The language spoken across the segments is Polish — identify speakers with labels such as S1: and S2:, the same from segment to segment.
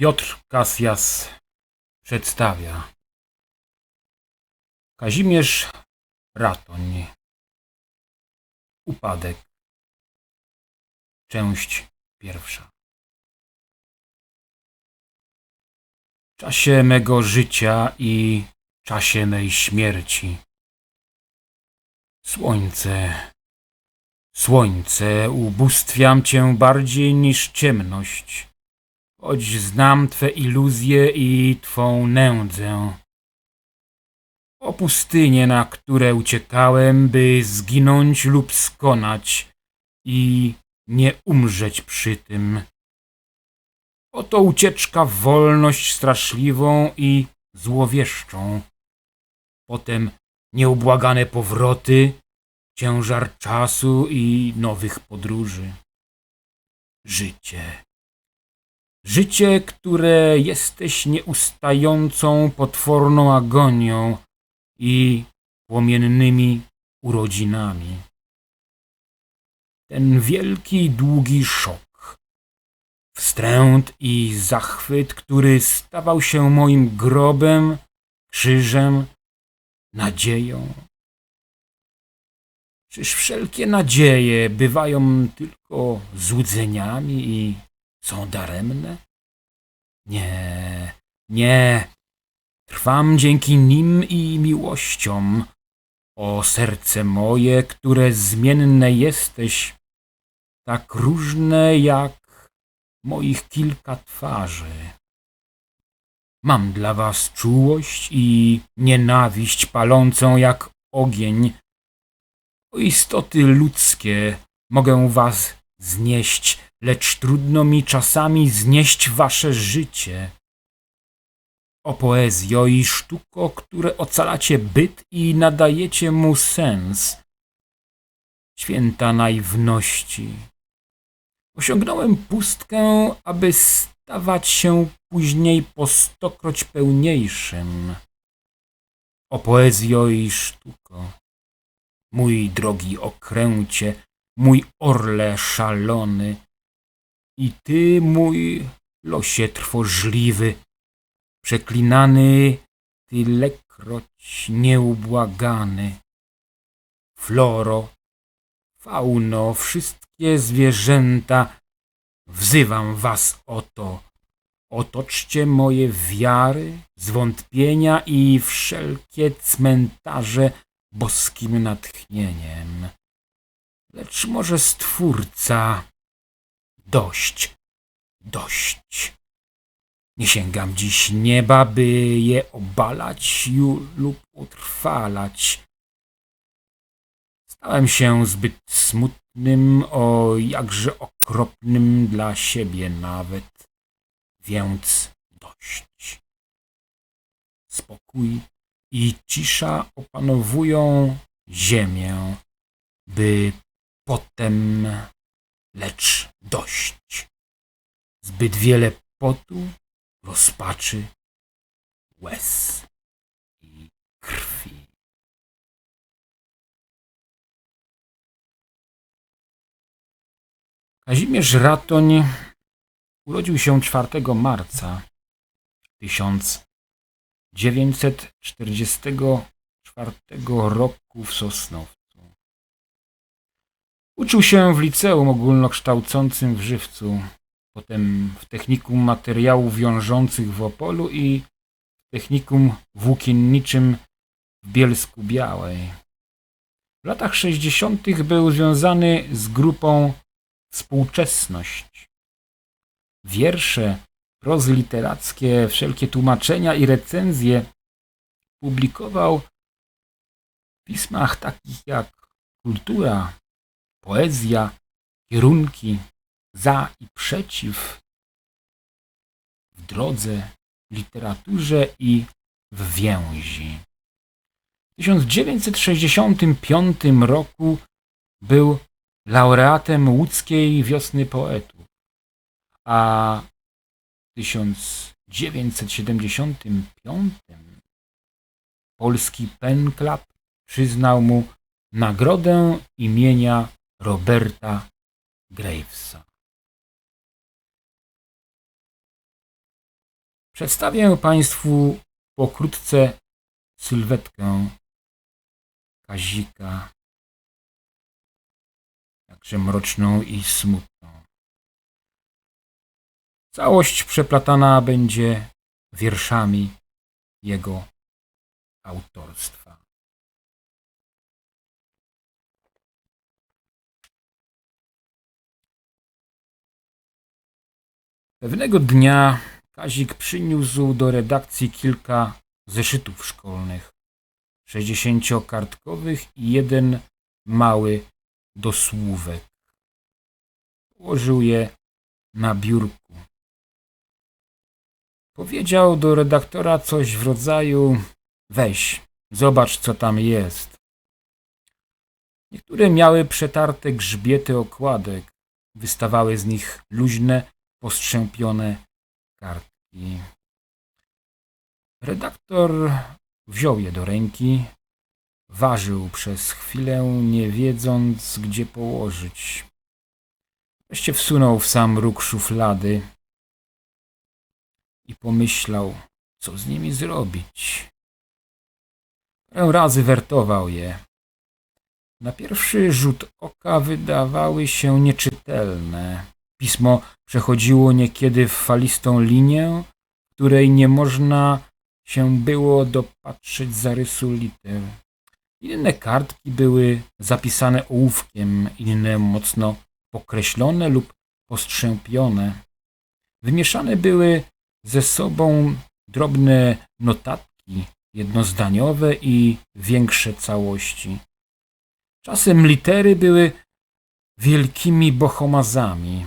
S1: Piotr Kasjas przedstawia. Kazimierz Ratoń. Upadek. Część pierwsza. W czasie mego życia i czasie mej śmierci. Słońce, słońce, ubóstwiam cię bardziej niż ciemność choć znam Twe iluzje i Twą nędzę. O pustynie, na które uciekałem, by zginąć lub skonać i nie umrzeć przy tym. Oto ucieczka w wolność straszliwą i złowieszczą. Potem nieubłagane powroty, ciężar czasu i nowych podróży. Życie. Życie, które jesteś nieustającą, potworną agonią i płomiennymi urodzinami. Ten wielki, długi szok, wstręt i zachwyt, który stawał się moim grobem, krzyżem, nadzieją. Czyż wszelkie nadzieje bywają tylko złudzeniami i są daremne? Nie, nie. Trwam dzięki nim i miłościom. O serce moje, które zmienne jesteś, tak różne jak moich kilka twarzy. Mam dla was czułość i nienawiść palącą jak ogień. O istoty ludzkie mogę was znieść, lecz trudno mi czasami znieść wasze życie. O poezjo i sztuko, które ocalacie byt i nadajecie mu sens. Święta naiwności. Osiągnąłem pustkę, aby stawać się później po stokroć pełniejszym. O poezjo i sztuko. Mój drogi okręcie, mój orle szalony, i ty, mój losie trwożliwy, przeklinany, tylekroć nieubłagany. Floro, fauno, wszystkie zwierzęta, wzywam was oto. Otoczcie moje wiary, zwątpienia i wszelkie cmentarze boskim natchnieniem. Lecz może Stwórca Dość, dość. Nie sięgam dziś nieba, by je obalać ju, lub utrwalać. Stałem się zbyt smutnym, o jakże okropnym dla siebie nawet, więc dość. Spokój i cisza opanowują ziemię, by potem lecz dość. Zbyt wiele potu, rozpaczy, łez i krwi. Kazimierz Ratoń urodził się 4 marca 1944 roku w Sosnowcu. Uczył się w liceum ogólnokształcącym w Żywcu, potem w technikum materiałów wiążących w Opolu i w technikum włókienniczym w Bielsku Białej. W latach 60. był związany z grupą Współczesność. Wiersze, prozy literackie, wszelkie tłumaczenia i recenzje publikował w pismach takich jak Kultura, poezja, kierunki za i przeciw w drodze, literaturze i w więzi. W 1965 roku był laureatem łódzkiej wiosny poetów, a w 1975 polski Pen Club przyznał mu nagrodę imienia Roberta Gravesa Przedstawię Państwu pokrótce sylwetkę Kazika, jakże mroczną i smutną. Całość przeplatana będzie wierszami jego autorstwa. Pewnego dnia Kazik przyniósł do redakcji kilka zeszytów szkolnych, sześćdziesięciokartkowych i jeden mały do słówek. Położył je na biurku. Powiedział do redaktora coś w rodzaju weź, zobacz co tam jest. Niektóre miały przetarte grzbiety okładek, wystawały z nich luźne, postrzępione kartki. Redaktor wziął je do ręki, ważył przez chwilę, nie wiedząc, gdzie położyć. Wreszcie wsunął w sam róg szuflady i pomyślał, co z nimi zrobić. Parę razy wertował je. Na pierwszy rzut oka wydawały się nieczytelne. Pismo przechodziło niekiedy w falistą linię, której nie można się było dopatrzeć zarysu liter. Inne kartki były zapisane ołówkiem, inne mocno pokreślone lub postrzępione. Wymieszane były ze sobą drobne notatki, jednozdaniowe i większe całości. Czasem litery były wielkimi bohomazami,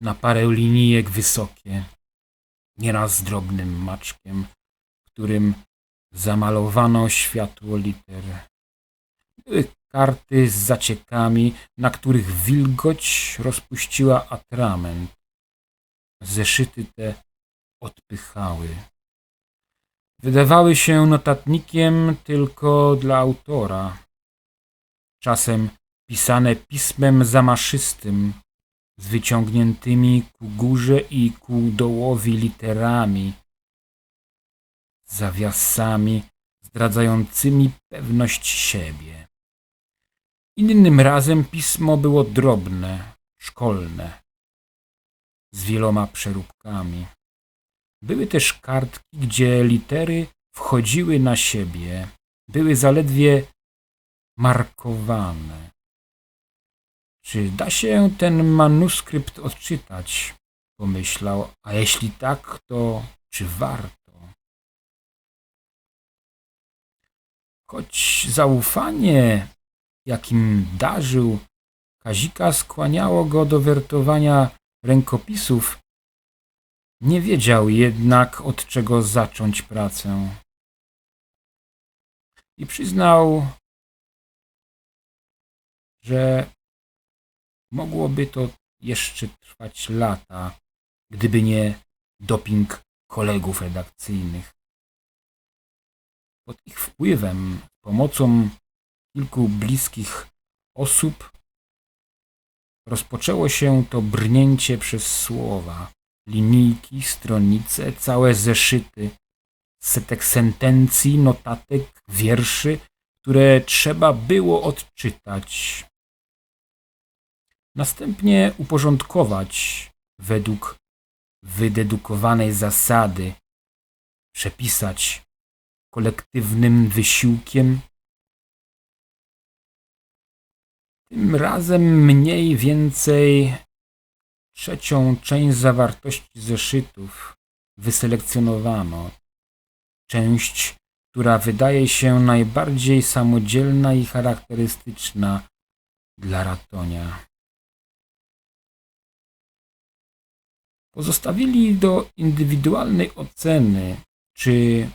S1: na parę linijek wysokie, nieraz z drobnym maczkiem, którym zamalowano światło liter. Były karty z zaciekami, na których wilgoć rozpuściła atrament. Zeszyty te odpychały. Wydawały się notatnikiem tylko dla autora. Czasem pisane pismem zamaszystym, z wyciągniętymi ku górze i ku dołowi literami, zawiasami zdradzającymi pewność siebie. Innym razem pismo było drobne, szkolne, z wieloma przeróbkami. Były też kartki, gdzie litery wchodziły na siebie, były zaledwie markowane. Czy da się ten manuskrypt odczytać? Pomyślał, a jeśli tak, to czy warto? Choć zaufanie, jakim darzył Kazika, skłaniało go do wertowania rękopisów, nie wiedział jednak, od czego zacząć pracę. I przyznał, że mogłoby to jeszcze trwać lata, gdyby nie doping kolegów redakcyjnych. Pod ich wpływem, pomocą kilku bliskich osób, rozpoczęło się to brnięcie przez słowa, linijki, stronice, całe zeszyty, setek sentencji, notatek, wierszy, które trzeba było odczytać. Następnie uporządkować według wydedukowanej zasady, przepisać kolektywnym wysiłkiem. Tym razem mniej więcej trzecią część zawartości zeszytów wyselekcjonowano. Część, która wydaje się najbardziej samodzielna i charakterystyczna dla Ratonia. Pozostawili do indywidualnej oceny, czy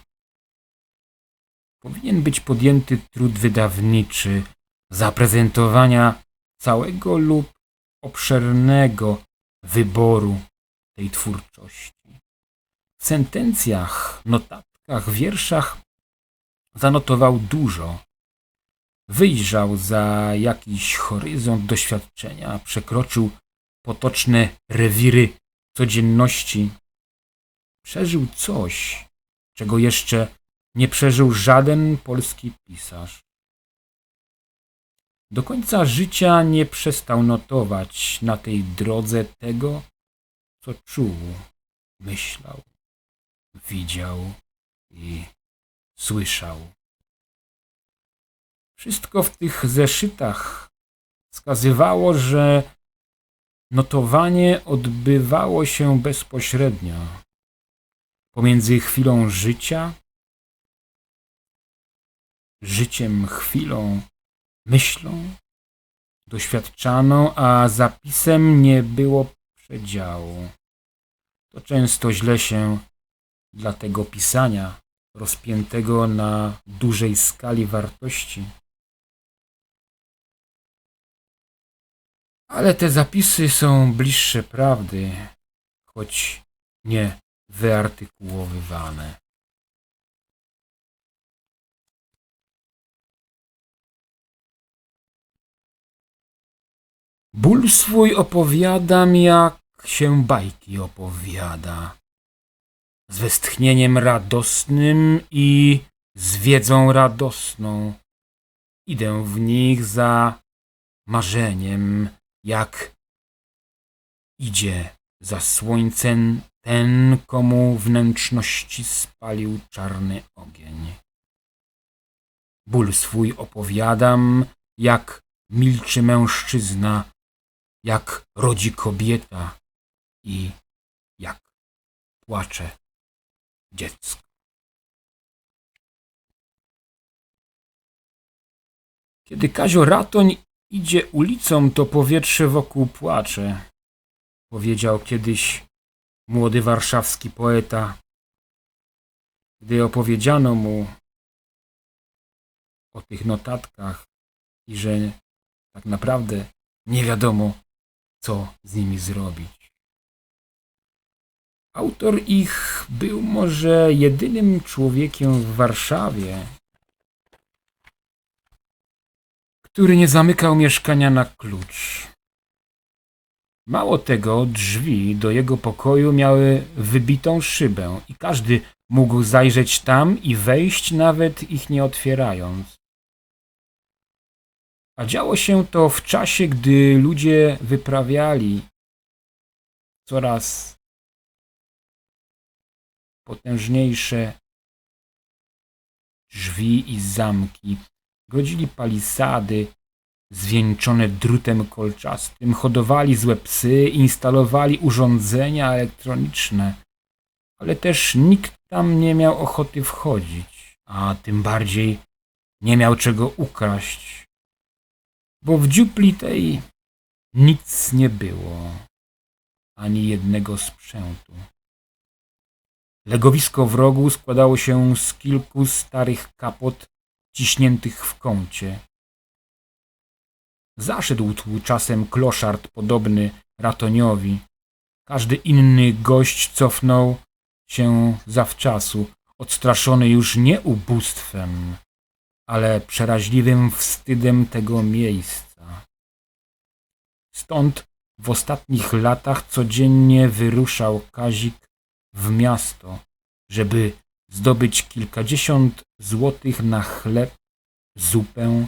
S1: powinien być podjęty trud wydawniczy zaprezentowania całego lub obszernego wyboru tej twórczości. W sentencjach, notatkach, wierszach zanotował dużo. Wyjrzał za jakiś horyzont doświadczenia, przekroczył potoczne rewiry codzienności. przeżył coś, czego jeszcze nie przeżył żaden polski pisarz. Do końca życia nie przestał notować na tej drodze tego, co czuł, myślał, widział i słyszał. Wszystko w tych zeszytach wskazywało, że notowanie odbywało się bezpośrednio pomiędzy chwilą życia, życiem, chwilą, myślą doświadczaną, a zapisem nie było przedziału. To często źle się dla tego pisania rozpiętego na dużej skali wartości. Ale te zapisy są bliższe prawdy, choć nie wyartykułowywane. Ból swój opowiadam, jak się bajki opowiada. Z westchnieniem radosnym i z wiedzą radosną. Idę w nich za marzeniem, jak idzie za słońcem ten, komu wnętrzności spalił czarny ogień. Ból swój opowiadam, jak milczy mężczyzna, jak rodzi kobieta i jak płacze dziecko. Kiedy Kazio Ratoń idzie ulicą, to powietrze wokół płacze, powiedział kiedyś młody warszawski poeta. Gdy opowiedziano mu o tych notatkach i że tak naprawdę nie wiadomo, co z nimi zrobić. Autor ich był może jedynym człowiekiem w Warszawie, który nie zamykał mieszkania na klucz. Mało tego, drzwi do jego pokoju miały wybitą szybę i każdy mógł zajrzeć tam i wejść, nawet ich nie otwierając. A działo się to w czasie, gdy ludzie wyprawiali coraz potężniejsze drzwi i zamki, godzili palisady zwieńczone drutem kolczastym, hodowali złe psy, instalowali urządzenia elektroniczne, ale też nikt tam nie miał ochoty wchodzić, a tym bardziej nie miał czego ukraść, bo w dziupli tej nic nie było, ani jednego sprzętu. Legowisko w rogu składało się z kilku starych kapot ciśniętych w kącie. Zaszedł tu czasem kloszard podobny Ratoniowi. Każdy inny gość cofnął się zawczasu, odstraszony już nie ubóstwem, ale przeraźliwym wstydem tego miejsca. Stąd w ostatnich latach codziennie wyruszał Kazik w miasto, żeby zdobyć kilkadziesiąt złotych na chleb, zupę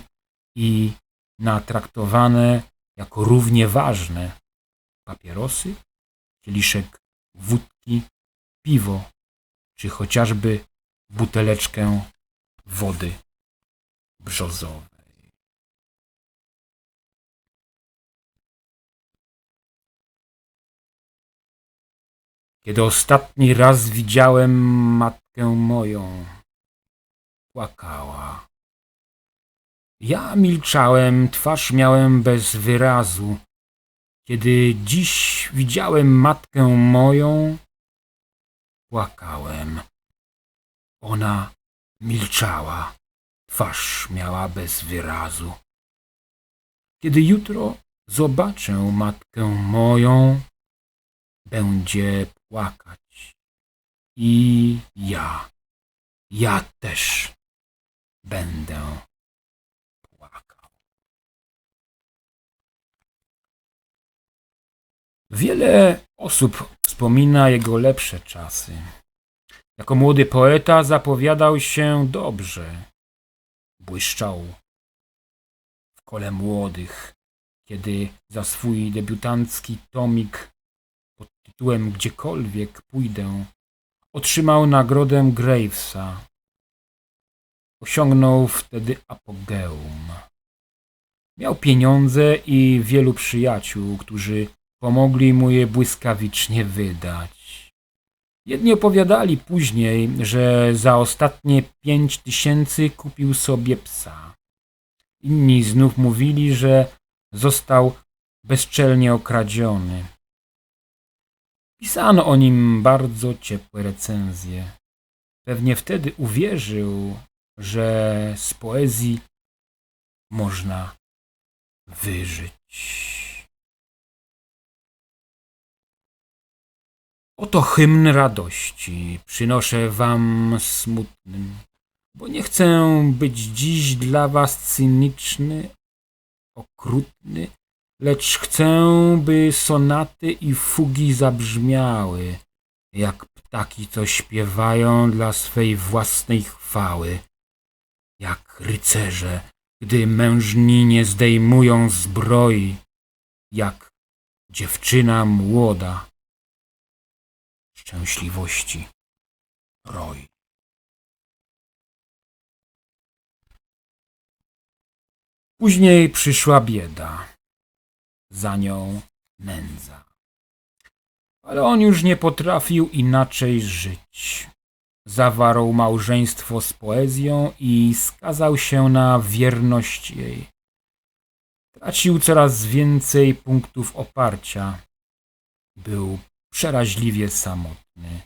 S1: i na traktowane jako równie ważne papierosy, kieliszek wódki, piwo czy chociażby buteleczkę wody brzozowej. Kiedy ostatni raz widziałem moją, płakała. Ja milczałem, twarz miałem bez wyrazu. Kiedy dziś widziałem matkę moją, płakałem. Ona milczała, twarz miała bez wyrazu. Kiedy jutro zobaczę matkę moją, będzie płakać. I ja, ja też będę płakał. Wiele osób wspomina jego lepsze czasy. Jako młody poeta zapowiadał się dobrze. Błyszczał w kole młodych, kiedy za swój debiutancki tomik pod tytułem Gdziekolwiek pójdę otrzymał nagrodę Gravesa. Osiągnął wtedy apogeum. Miał pieniądze i wielu przyjaciół, którzy pomogli mu je błyskawicznie wydać. Jedni opowiadali później, że za ostatnie pięć tysięcy kupił sobie psa. Inni znów mówili, że został bezczelnie okradziony. Pisano o nim bardzo ciepłe recenzje. Pewnie wtedy uwierzył, że z poezji można wyżyć. Oto hymn radości przynoszę wam smutnym, bo nie chcę być dziś dla was cyniczny, okrutny, lecz chcę, by sonaty i fugi zabrzmiały, jak ptaki, co śpiewają dla swej własnej chwały, jak rycerze, gdy mężninie zdejmują zbroi, jak dziewczyna młoda szczęśliwości roi. Później przyszła bieda, za nią nędza. Ale on już nie potrafił inaczej żyć. Zawarł małżeństwo z poezją i skazał się na wierność jej. Tracił coraz więcej punktów oparcia. Był przeraźliwie samotny.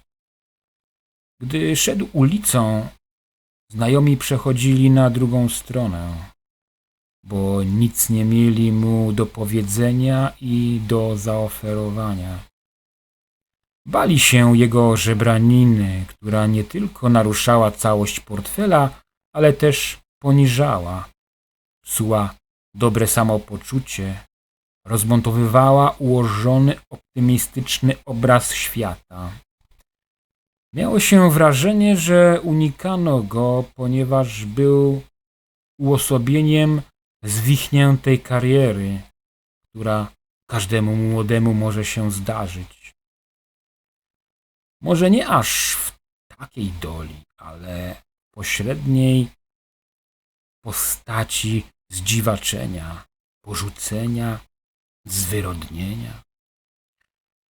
S1: Gdy szedł ulicą, znajomi przechodzili na drugą stronę, bo nic nie mieli mu do powiedzenia i do zaoferowania. Bali się jego żebraniny, która nie tylko naruszała całość portfela, ale też poniżała, psuła dobre samopoczucie, rozmontowywała ułożony, optymistyczny obraz świata. Miało się wrażenie, że unikano go, ponieważ był uosobieniem zwichniętej kariery, która każdemu młodemu może się zdarzyć. Może nie aż w takiej doli, ale pośredniej postaci zdziwaczenia, porzucenia, zwyrodnienia.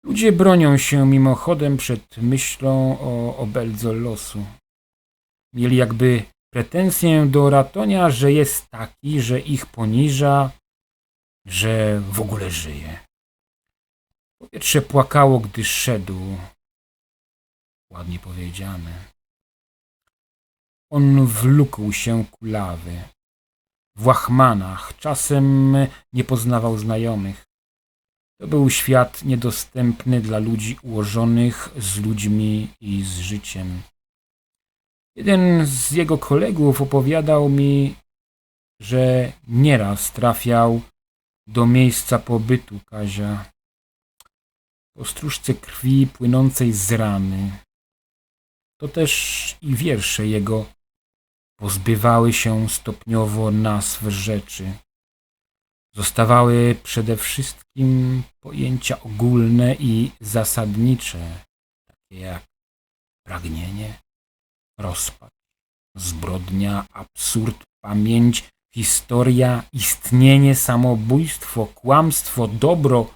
S1: Ludzie bronią się mimochodem przed myślą o obeldze losu. Mieli jakby pretensję do Ratonia, że jest taki, że ich poniża, że w ogóle żyje. Powietrze płakało, gdy szedł. Ładnie powiedziane. On wlókł się kulawy. W łachmanach czasem nie poznawał znajomych. To był świat niedostępny dla ludzi ułożonych z ludźmi i z życiem. Jeden z jego kolegów opowiadał mi, że nieraz trafiał do miejsca pobytu Kazia. Po stróżce krwi płynącej z rany. To też i wiersze jego pozbywały się stopniowo nazw rzeczy. Zostawały przede wszystkim pojęcia ogólne i zasadnicze, takie jak pragnienie, rozpad, zbrodnia, absurd, pamięć, historia, istnienie, samobójstwo, kłamstwo, dobro,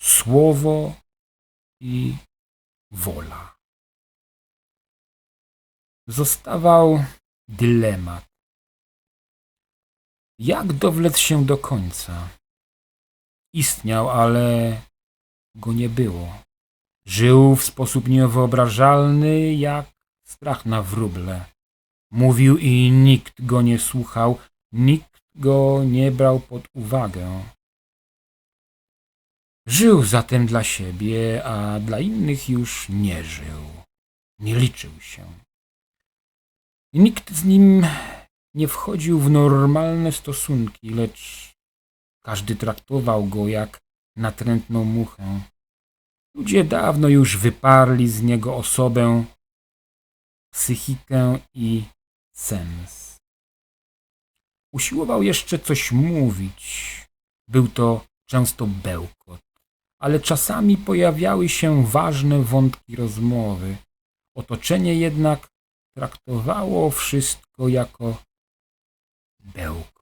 S1: słowo i wola. Zostawał dylemat. Jak dowlec się do końca? Istniał, ale go nie było. Żył w sposób niewyobrażalny, jak strach na wróble. Mówił i nikt go nie słuchał, nikt go nie brał pod uwagę. Żył zatem dla siebie, a dla innych już nie żył. Nie liczył się. Nikt z nim nie wchodził w normalne stosunki, lecz każdy traktował go jak natrętną muchę. Ludzie dawno już wyparli z niego osobę psychikę i sens. Usiłował jeszcze coś mówić. Był to często bełkot, ale czasami pojawiały się ważne wątki rozmowy. Otoczenie jednak traktowało wszystko jako bełkot.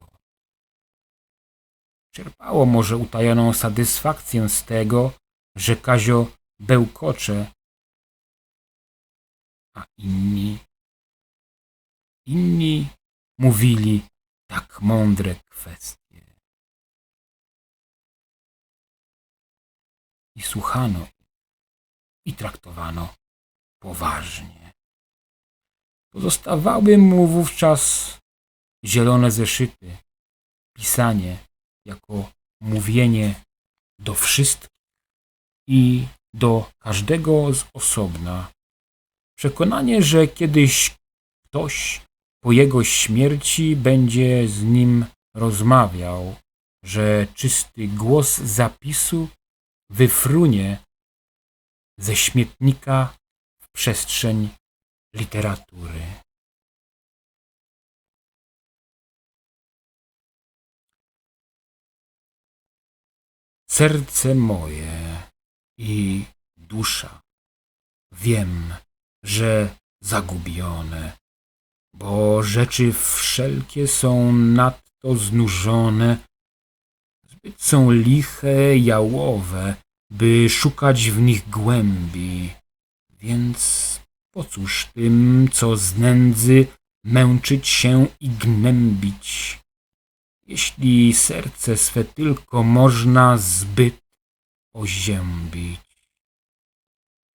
S1: Czerpało może utajoną satysfakcję z tego, że Kazio bełkocze, a inni, inni mówili tak mądre kwestie. I słuchano i traktowano poważnie. Pozostawały mu wówczas zielone zeszyty, pisanie jako mówienie do wszystkich i do każdego z osobna. Przekonanie, że kiedyś ktoś po jego śmierci będzie z nim rozmawiał, że czysty głos zapisu wyfrunie ze śmietnika w przestrzeń literatury. Serce moje i dusza wiem, że zagubione, bo rzeczy wszelkie są nadto znużone, zbyt są liche, jałowe, by szukać w nich głębi. Więc po cóż tym, co z nędzy męczyć się i gnębić, jeśli serce swe tylko można zbyt oziębić?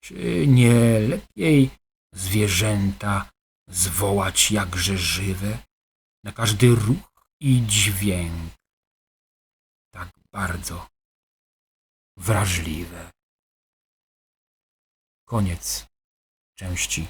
S1: Czy nie lepiej zwierzęta zwołać jakże żywe na każdy ruch i dźwięk? Tak bardzo wrażliwe. Koniec części.